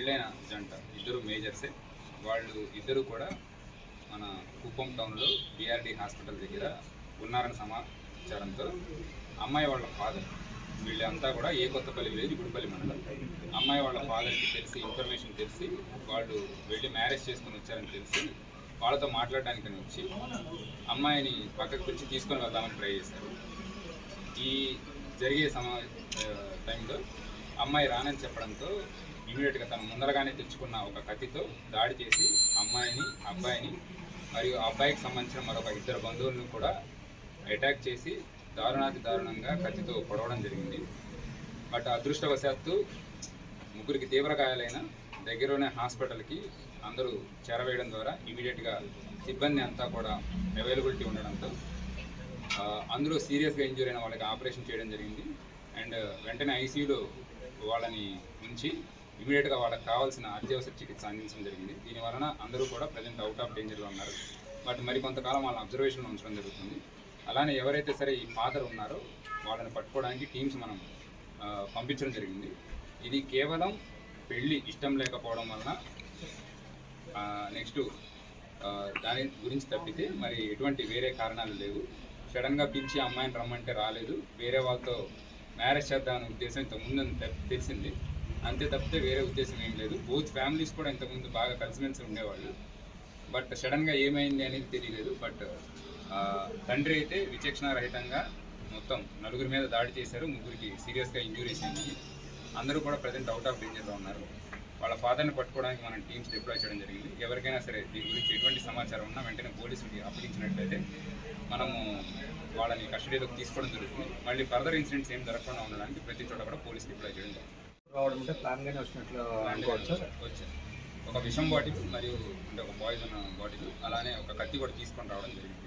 పెళ్ళైన జంట ఇద్దరు మేజర్సే. వాళ్ళు ఇద్దరు కూడా మన కుప్పం టౌన్లో బీఆర్డీ హాస్పిటల్ దగ్గర ఉన్నారని సమాచారంతో అమ్మాయి వాళ్ళ ఫాదర్ వీళ్ళంతా కూడా ఏ కొత్తపల్లి విలేజ్ గుడిపల్లి మండలం. అమ్మాయి వాళ్ళ ఫాదర్కి తెలిసి ఇన్ఫర్మేషన్ తెలిసి వాళ్ళు వెళ్ళి మ్యారేజ్ చేసుకొని వచ్చారని తెలిసి వాళ్ళతో మాట్లాడడానికని వచ్చి అమ్మాయిని పక్కకు పిలిచి తీసుకొని వెళ్దామని ట్రై చేశారు. ఈ జరిగే సమా టైంలో అమ్మాయి రానని చెప్పడంతో ఇమీడియట్గా తను ముందరగానే తెచ్చుకున్న ఒక కత్తితో దాడి చేసి అమ్మాయిని అబ్బాయిని మరియు అబ్బాయికి సంబంధించిన మరొక ఇద్దరు బంధువులను కూడా అటాక్ చేసి దారుణాతి దారుణంగా కత్తితో పొడవడం జరిగింది. బట్ అదృష్టవశాత్తు ముగ్గురికి తీవ్ర గాయాలైన దగ్గరలోనే హాస్పిటల్కి అందరూ చేరవేయడం ద్వారా ఇమీడియట్గా సిబ్బంది అంతా కూడా అవైలబిలిటీ ఉండడంతో అందులో సీరియస్గా ఇంజూర్ అయిన వాళ్ళకి ఆపరేషన్ చేయడం జరిగింది. అండ్ వెంటనే ఐసీయూలో వాళ్ళని ఉంచి ఇమీడియట్గా వాళ్ళకి కావాల్సిన అత్యవసర చికిత్స అందించడం జరిగింది. దీని వలన అందరూ కూడా ప్రజెంట్ అవుట్ ఆఫ్ డేంజర్లో ఉన్నారు. బట్ మరి కొంతకాలం వాళ్ళని అబ్జర్వేషన్లో ఉంచడం జరుగుతుంది. అలానే ఎవరైతే సరే ఈ ఫాదర్ ఉన్నారో వాళ్ళని పట్టుకోవడానికి టీమ్స్ మనం పంపించడం జరిగింది. ఇది కేవలం పెళ్ళి ఇష్టం లేకపోవడం వలన నెక్స్ట్ దాని గురించి తప్పితే మరి ఎటువంటి వేరే కారణాలు లేవు. సడన్గా పిలిచి అమ్మాయిని రమ్మంటే రాలేదు. వేరే వాళ్ళతో మ్యారేజ్ చేద్దామనే ఉద్దేశం ఇంతకుముందు తెలిసింది. అంతే తప్పితే వేరే ఉద్దేశం ఏం లేదు. బోత్ ఫ్యామిలీస్ కూడా ఇంతకుముందు బాగా కలిసిమెలిసి ఉండేవాళ్ళు. బట్ సడన్గా ఏమైంది అనేది తెలియలేదు. బట్ తండ్రి అయితే విచక్షణారహితంగా మొత్తం నలుగురి మీద దాడి చేశారు. ముగ్గురికి సీరియస్గా ఇంజూరీస్ అయింది. అందరూ కూడా ప్రజెంట్ అవుట్ ఆఫ్ డేంజర్లో ఉన్నారు. వాళ్ళ ఫాదర్ని పట్టుకోవడానికి మనం టీమ్స్ డిప్లాయ్ చేయడం జరిగింది. ఎవరికైనా సరే దీని గురించి ఎటువంటి సమాచారం ఉన్నా వెంటనే పోలీసులకి అప్పగించినట్లయితే మనము వాళ్ళని కస్టడీలోకి తీసుకోవడం జరుగుతుంది. మళ్ళీ ఫర్దర్ ఇన్సిడెంట్స్ ఏం జరగకుండా ఉండడానికి ప్రతి చోట కూడా పోలీస్ డిప్లాయ్ చేయడం రావడం అంటే వచ్చినట్లు వచ్చారు ఒక విషం బాటిల్ మరియు అంటే ఒక పాయిజన్ బాటిల్ అలానే ఒక కత్తి కూడా తీసుకొని రావడం జరిగింది.